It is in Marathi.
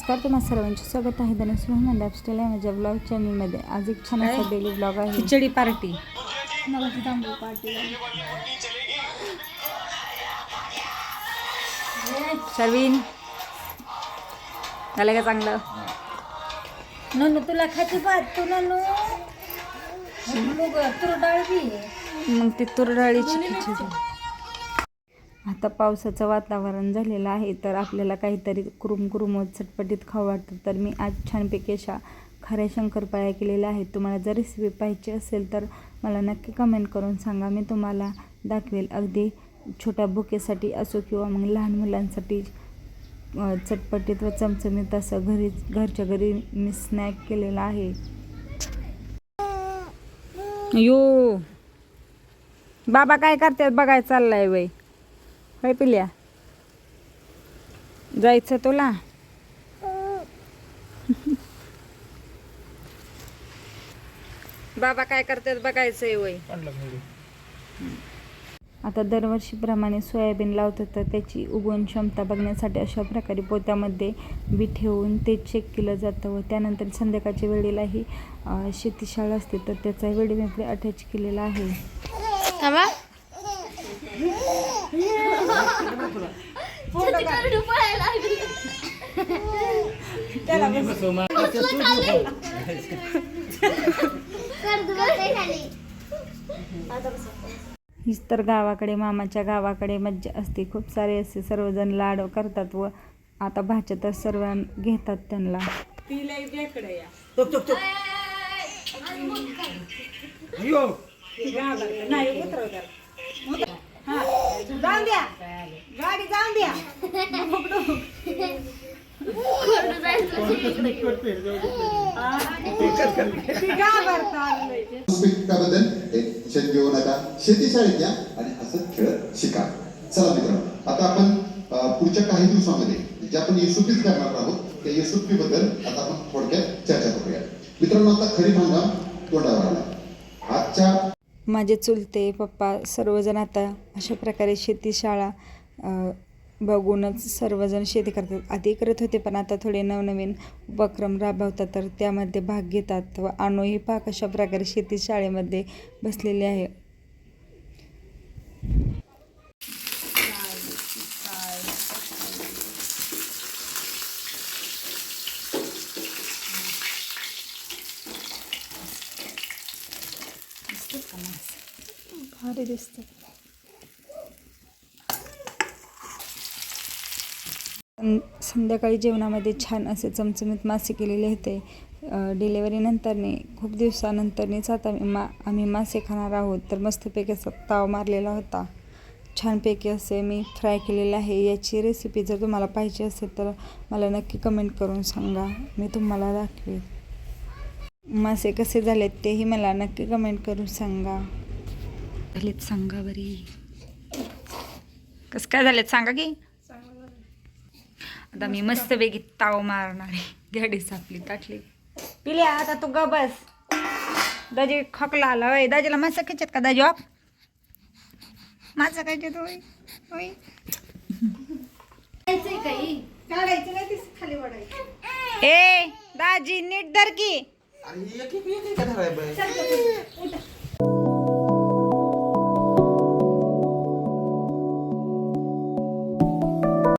नमस्कार तुम्हा सर्वांचे स्वागत आहे धनुष मोहम्मद लाईफस्टाईल या माझ्या ब्लॉग चॅनलमध्ये आज एक छान असा डेली ब्लॉग आहे. खिचडी पार्टी सर्वीन झालं का चांगलं? ननू तुला खायची भात? तू ननू? मग ती तुरडाळीची खिचडी. आता पावसाचं वातावरण झालेलं आहे तर आपल्याला काहीतरी कुरुम कुरुम चटपटीत खाऊ वाटतं. तर मी आज छानपैकी अशा खऱ्या शंकरपाळ्या केलेल्या आहेत. तुम्हाला जर रेसिपी पाहिजे असेल तर मला नक्की कमेंट करून सांगा. मी तुम्हाला दाखवेल अगदी छोट्या बुकेसाठी असो किंवा मग लहान मुलांसाठी चटपटीत व चमचमीत असं घरी घरच्या घरी मी स्नॅक केलेला आहे. यो. बाबा काय करतात? बघाय चाललाय वय. होय पिल्या? जायचं तुला? बाबा काय करतात बघायचंय वय. आता दरवर्षीप्रमाणे सोयाबीन लावतात तर त्याची उगवण क्षमता बघण्यासाठी अशा प्रकारे पोत्यामध्ये बी ठेवून ते चेक केलं जातं व त्यानंतर संध्याकाळच्या वेळेलाही शेतीशाळा असते तर त्याचा व्हिडिओ मी अटॅच केलेला आहे. हीच तर गावाकडे मामाच्या गावाकडे मज्जा असते. खूप सारे असे सर्वजण लाड करतात व आता भाच्या तर सर्व घेतात त्यांना. जाऊन द्या. गाडी जाऊन द्या. ती घेऊ नका शेतीशाळेत या आणि असं खेळत शिका चला मित्रांनो आता आपण पुढच्या काही दिवसामध्ये जे आपण येसुपीच करणार आहोत त्या येसुपी बद्दल आता आपण थोडक्यात चर्चा करूया मित्रांनो आता खरीप हंगाम तोंडावर आला आजच्या माझे चुलते पप्पा सर्वजण आता अशा प्रकारे शेतीशाळा अ, बघूनच सर्वजण शेती करतात. आधी करत होते पण आता थोडे नवनवीन उपक्रम राबवतात. तर त्यामध्ये भाग घेतात व अनोही पाक अशा प्रकारे शेतीशाळेमध्ये बसलेले आहे. भारी दिसतं संध्याकाळी जेवणामध्ये छान असे चमचमीत मासे केलेले होते. डिलेवरीनंतरने खूप दिवसानंतरनेच आता मा आम्ही मासे खाणार आहोत. तर मस्तपैकी असा ताव मारलेला होता. छानपैकी असे मी फ्राय केलेले आहे. याची रेसिपी जर तुम्हाला पाहिजे असेल तर मला नक्की कमेंट करून सांगा. मी तुम्हाला दाखवेल. मासे कसे झालेत तेही मला नक्की कमेंट करून सांगा. झालेत सांगा बरी कसं काय झालेत? सांगा की. आता मी मस्त वेगी ताव मारणार आहे. गाडी सापली ताटली पिल्या आता तू ग बस. दाजी खोकला आला होय. दाजीला मासा खेचत का दाजी? ऑफ माझं काय देतो होय होय काढायची नाही तीच खाली वाढायची ए दाजी नीट धर की.